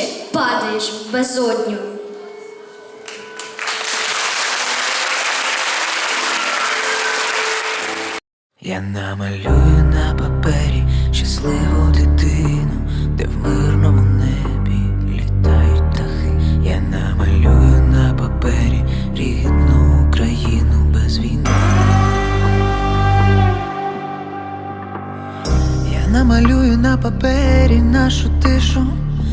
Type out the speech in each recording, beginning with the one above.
нижче падаєш в безодню. Я намалюю на папері щасливу дитину, де в мирному небі літають птахи. Я намалюю на папері рідну Україну без війни. Я намалюю на папері нашу тишу.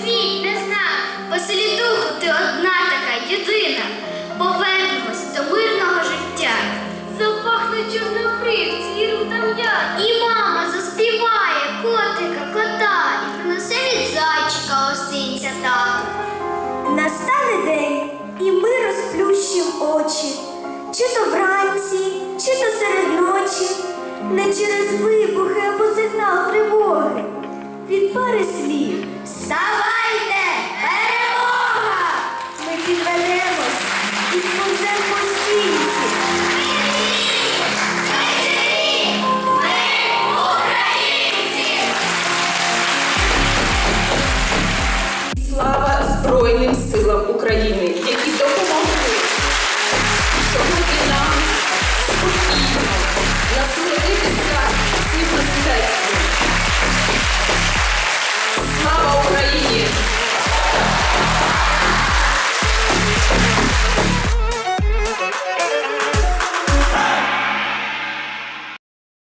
світ не знав. По селі духу ти одна така єдина. Повернемось до мирного життя. Запахне чорнобривці і рудам'я. І мама заспіває котика, кота і принесе від зайчика гостинця тату. Настане день, і ми розплющим очі, чи то вранці, чи то серед ночі, не через вибухи або сигнал тривоги. Від пари слів Вставайте! Збройним силам України!